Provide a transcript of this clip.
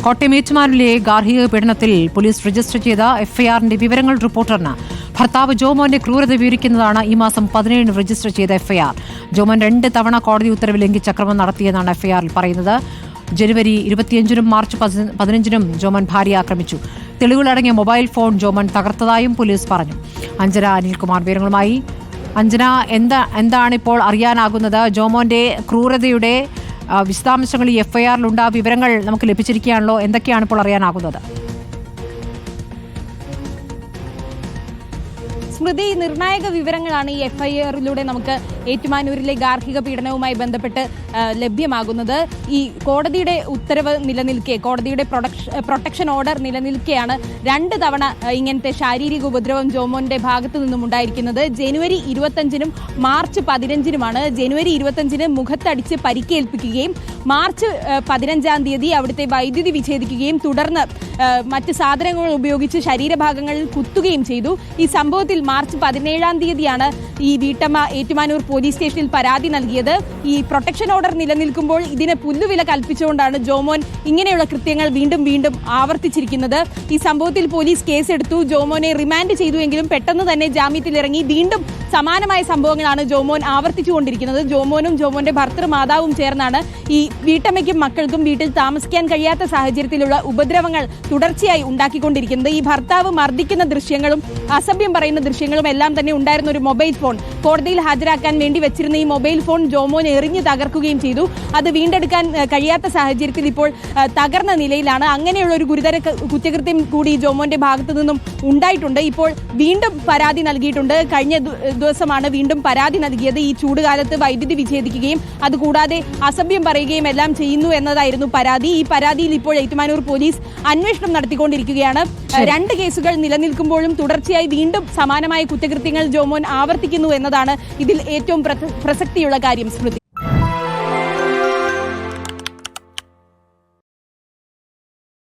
കോട്ടയം ഏറ്റുമാനിലെ ഗാർഹിക പീഡനത്തിൽ police register ചെയ്ത എഫ്ഐആറിന്റെ വിവരങ്ങൾ റിപ്പോർട്ടറിന്. ഭർത്താവ് ജോമോന്റെ ക്രൂരത വിവരിക്കുന്നതാണ് ഈ മാസം പതിനേഴിന് രജിസ്റ്റർ ചെയ്ത എഫ്ഐആർ. ജോമോൻ രണ്ട് തവണ കോടതി ഉത്തരവ് ലംഘിച്ച് അക്രമം നടത്തിയെന്നാണ് എഫ്ഐആറിൽ പറയുന്നത്. ജനുവരി ഇരുപത്തിയഞ്ചിനും മാർച്ച് പതി- പതിനഞ്ചിനും ജോമൻ ഭാര്യ ആക്രമിച്ചു. തെളിവുകളടങ്ങിയ മൊബൈൽ ഫോൺ ജോമൻ തകർത്തതായും പോലീസ് പറഞ്ഞു. അഞ്ജന അനിൽകുമാർ വിവരങ്ങളുമായി. അഞ്ജന എന്താ എന്താണ് ഇപ്പോൾ അറിയാനാകുന്നത്? ജോമോന്റെ ക്രൂരതയുടെ വിശദാംശങ്ങൾ ഈ എഫ്ഐആറിലുണ്ട്. ആ വിവരങ്ങൾ നമുക്ക് ലഭിച്ചിരിക്കുകയാണല്ലോ. എന്തൊക്കെയാണ് ഇപ്പോൾ അറിയാനാകുന്നത്? സ്മൃതി നിർണായക വിവരങ്ങളാണ് ഈ എഫ് ഐ ആറിലൂടെ നമുക്ക് ഏറ്റുമാനൂരിലെ ഗാർഹിക പീഡനവുമായി ബന്ധപ്പെട്ട് ലഭ്യമാകുന്നത്. ഈ കോടതിയുടെ ഉത്തരവ് നിലനിൽക്കെ കോടതിയുടെ പ്രൊട്ടക്ഷൻ ഓർഡർ നിലനിൽക്കെയാണ് രണ്ട് തവണ ഇങ്ങനത്തെ ശാരീരിക ഉപദ്രവം ജോമോന്റെ ഭാഗത്തു നിന്നും ഉണ്ടായിരിക്കുന്നത്. ജനുവരി ഇരുപത്തഞ്ചിനും മാർച്ച് പതിനഞ്ചിനുമാണ്. ജനുവരി ഇരുപത്തഞ്ചിന് മുഖത്തടിച്ച് പരിക്കേൽപ്പിക്കുകയും മാർച്ച് പതിനഞ്ചാം തീയതി അവിടുത്തെ വൈദ്യുതി വിച്ഛേദിക്കുകയും തുടർന്ന് മറ്റ് സാധനങ്ങൾ ഉപയോഗിച്ച് ശരീരഭാഗങ്ങളിൽ കുത്തുകയും ചെയ്തു. ഈ സംഭവത്തിൽ മാർച്ച് പതിനേഴാം തീയതിയാണ് ഈ വീട്ടമ്മ ഏറ്റുമാനൂർ പോലീസ് സ്റ്റേഷനിൽ പരാതി നൽകിയത്. ഈ പ്രൊട്ടക്ഷൻ ഓർഡർ നിലനിൽക്കുമ്പോൾ ഇതിന് പുല്ലുവില കൽപ്പിച്ചുകൊണ്ടാണ് ജോമോൻ ഇങ്ങനെയുള്ള കൃത്യങ്ങൾ വീണ്ടും വീണ്ടും ആവർത്തിച്ചിരിക്കുന്നത്. ഈ സംഭവത്തിൽ പോലീസ് കേസെടുത്തു. ജോമോനെ റിമാൻഡ് ചെയ്തുവെങ്കിലും പെട്ടെന്ന് തന്നെ ജാമ്യത്തിലിറങ്ങി വീണ്ടും സമാനമായ സംഭവങ്ങളാണ് ജോമോൻ ആവർത്തിച്ചുകൊണ്ടിരിക്കുന്നത്. ജോമോനും ജോമോന്റെ ഭർത്തൃ മാതാവും ചേർന്നാണ് ഈ വീട്ടമ്മയ്ക്കും മക്കൾക്കും വീട്ടിൽ താമസിക്കാൻ കഴിയാത്ത സാഹചര്യത്തിലുള്ള ഉപദ്രവങ്ങൾ തുടർച്ചയായി ഉണ്ടാക്കിക്കൊണ്ടിരിക്കുന്നത്. ഈ ഭർത്താവ് മർദ്ദിക്കുന്ന ദൃശ്യങ്ങളും അസഭ്യം പറയുന്ന ദൃശ്യങ്ങളും എല്ലാം തന്നെ ഉണ്ടായിരുന്ന ഒരു മൊബൈൽ ഫോൺ കോടതിയിൽ ഹാജരാക്കാൻ വേണ്ടി വെച്ചിരുന്ന ഈ മൊബൈൽ ഫോൺ ജോമോൻ എറിഞ്ഞു തകർക്കുകയും ചെയ്തു. അത് വീണ്ടെടുക്കാൻ കഴിയാത്ത സാഹചര്യത്തിൽ ഇപ്പോൾ തകർന്ന നിലയിലാണ്. അങ്ങനെയുള്ള ഒരു ഗുരുതര കുറ്റകൃത്യം കൂടി ജോമോന്റെ ഭാഗത്തു നിന്നും ഉണ്ടായിട്ടുണ്ട്. ഇപ്പോൾ വീണ്ടും പരാതി നൽകിയിട്ടുണ്ട്. കഴിഞ്ഞ ദിവസമാണ് വീണ്ടും പരാതി നൽകിയത്. ഈ ചൂടുകാലത്ത് വൈദ്യുതി വിച്ഛേദിക്കുകയും അതുകൂടാതെ അസഭ്യം പറയുകയും എല്ലാം ചെയ്യുന്നു എന്നതായിരുന്നു പരാതി. ഈ പരാതിയിൽ ഇപ്പോൾ ഏറ്റുമാനൂർ പോലീസ് അന്വേഷണം നടത്തിക്കൊണ്ടിരിക്കുകയാണ്. രണ്ട് കേസുകൾ നിലനിൽക്കുമ്പോഴും തുടർച്ചയായി വീണ്ടും സമാനമായ കുറ്റകൃത്യങ്ങൾ ജോമോൻ ആവർത്തിക്കുന്നു എന്നതാണ് ഇതിൽ ഏറ്റവും പ്രസ- പ്രസക്തിയുള്ള കാര്യം സ്മൃതി.